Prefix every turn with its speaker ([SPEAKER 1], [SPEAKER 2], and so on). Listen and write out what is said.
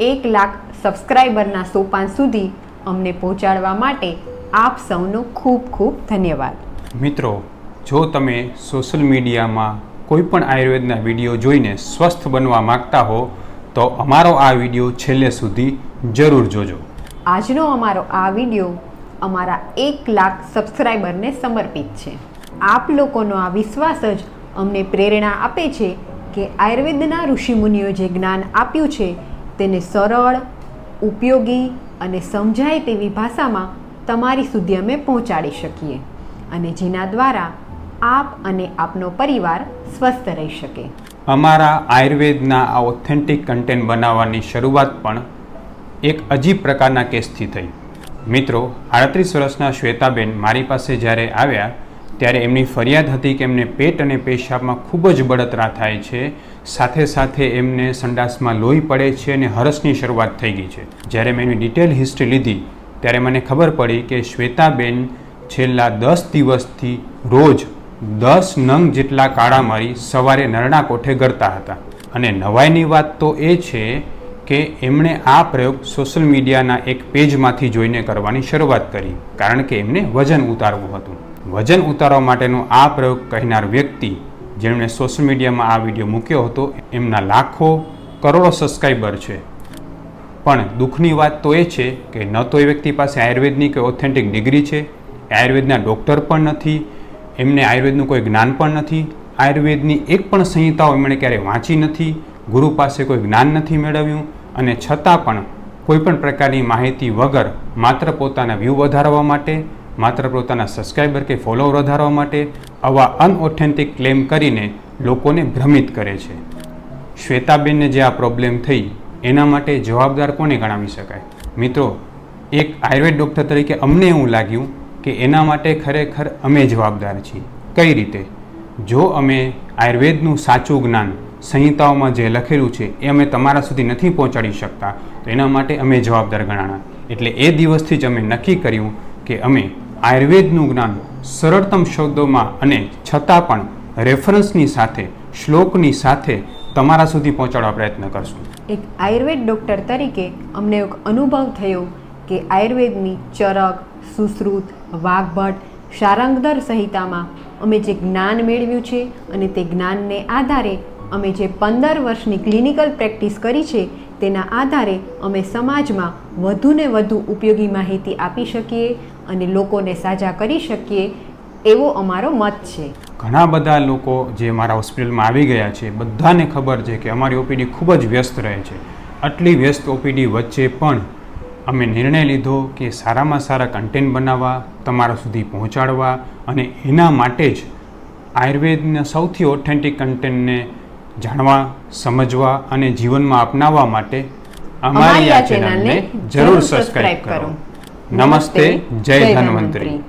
[SPEAKER 1] એક લાખ સબસ્ક્રાઈબરના સોપાન સુધી અમને પહોંચાડવા માટે આપ સૌનો ખૂબ ખૂબ ધન્યવાદ.
[SPEAKER 2] મિત્રો જો તમે સોશિયલ મીડિયામાં કોઈ પણ આયુર્વેદના વીડિયો જોઈને સ્વસ્થ બનવા માંગતા હો તો અમારો આ વીડિયો છેલ્લે સુધી જરૂર જોજો.
[SPEAKER 1] આજનો અમારો આ વિડિયો અમારા એક લાખ સબસ્ક્રાઈબરને સમર્પિત છે. આપ લોકોનો આ વિશ્વાસ જ અમને પ્રેરણા આપે છે કે આયુર્વેદના ઋષિમુનિઓ જે જ્ઞાન આપ્યું છે તેને સરળ, ઉપયોગી અને સમજાય તેવી ભાષામાં તમારી સુધી અમે પહોંચાડી શકીએ અને જેના દ્વારા આપ અને આપનો પરિવાર સ્વસ્થ રહી શકે.
[SPEAKER 2] અમારા આયુર્વેદના આ ઓથેન્ટિક કન્ટેન્ટ બનાવવાની શરૂઆત પણ એક અજીબ પ્રકારના કેસથી થઈ. મિત્રો, આડત્રીસ વર્ષના શ્વેતાબેન મારી પાસે જ્યારે આવ્યા ત્યારે એમની ફરિયાદ હતી કે એમને પેટ અને પેશાબમાં ખૂબ જ બળતરા થાય છે. સાથે સાથે એમને સંડાસમાં લોહી પડે છે અને હરસની શરૂઆત થઈ ગઈ છે. જ્યારે મેં એની ડિટેલ હિસ્ટ્રી લીધી, ત્યારે મને ખબર પડી કે શ્વેતાબેન છેલ્લા દસ દિવસથી રોજ દસ નંગ જેટલા કાળા મારી સવારે નરણા કોઠે ગરતા હતા. અને નવાઈની વાત તો એ છે કે એમણે આ પ્રયોગ સોશિયલ મીડિયાના એક પેજમાંથી જોઈને કરવાની શરૂઆત કરી, કારણ કે એમને વજન ઉતારવું હતું. વજન ઉતારવા માટેનો આ પ્રયોગ કહેનાર વ્યક્તિ જેમણે સોશિયલ મીડિયામાં આ વીડિયો મૂક્યો હતો, એમના લાખો કરોડો સબસ્ક્રાઈબર છે. પણ દુઃખની વાત તો એ છે કે ન તો એ વ્યક્તિ પાસે આયુર્વેદની કોઈ ઓથેન્ટિક ડિગ્રી છે, આયુર્વેદના ડૉક્ટર પણ નથી, એમને આયુર્વેદનું કોઈ જ્ઞાન પણ નથી, આયુર્વેદની એક પણ સંહિતાઓ એમણે ક્યારેય વાંચી નથી, ગુરુ પાસે કોઈ જ્ઞાન નથી મેળવ્યું અને છતાં પણ કોઈ પણ પ્રકારની માહિતી વગર માત્ર પોતાના વ્યૂ વધારવા માટે માત્ર પોતાના સબસ્ક્રાઈબર કે ફોલોઅર વધારવા માટે આવા અનઓથેન્ટિક ક્લેમ કરીને લોકોને ભ્રમિત કરે છે. શ્વેતાબેનને જે આ પ્રોબ્લેમ થઈ, એના માટે જવાબદાર કોને ગણાવી શકાય? મિત્રો, એક આયુર્વેદ ડૉક્ટર તરીકે અમને એવું લાગ્યું કે એના માટે ખરેખર અમે જવાબદાર છીએ. કઈ રીતે? જો અમે આયુર્વેદનું સાચું જ્ઞાન સંહિતાઓમાં જે લખેલું છે, એ અમે તમારા સુધી નથી પહોંચાડી શકતા, તો એના માટે અમે જવાબદાર ગણાણા. એટલે એ દિવસથી જ અમે નક્કી કર્યું કે અમે આયુર્વેદનું જ્ઞાન સરળતમ શબ્દોમાં અને છતાં પણ રેફરન્સની સાથે, શ્લોકની સાથે તમારા સુધી પહોંચાડવા પ્રયત્ન કરશું.
[SPEAKER 1] એક આયુર્વેદ ડૉક્ટર તરીકે અમને એક અનુભવ થયો કે આયુર્વેદની ચરક, સુશ્રુત વાઘભટ શારંગદર સંહિતામાં અમે જે જ્ઞાન મેળવ્યું છે અને તે જ્ઞાનને આધારે અમે જે પંદર વર્ષની ક્લિનિકલ પ્રેક્ટિસ કરી છે તેના આધારે અમે સમાજમાં વધુને વધુ ઉપયોગી માહિતી આપી શકીએ અને લોકોને સાજા કરી શકીએ એવો અમારો મત છે.
[SPEAKER 2] ઘણા બધા લોકો જે મારા હોસ્પિટલમાં આવી ગયા છે, બધાને ખબર છે કે અમારી ઓપીડી ખૂબ જ વ્યસ્ત રહે છે. આટલી વ્યસ્ત ઓપીડી વચ્ચે પણ અમે નિર્ણય લીધો કે સારામાં સારા કન્ટેન્ટ બનાવવા, તમારા સુધી પહોંચાડવા અને એના માટે જ આયુર્વેદના સૌથી ઓથેન્ટિક કન્ટેન્ટને જાણવા સમજવા અને જીવનમાં અપનાવવા માટે અમારી આ ચેનલને જરૂર સબસ્ક્રાઈબ કરો. નમસ્તે જય ધન્વંતરી.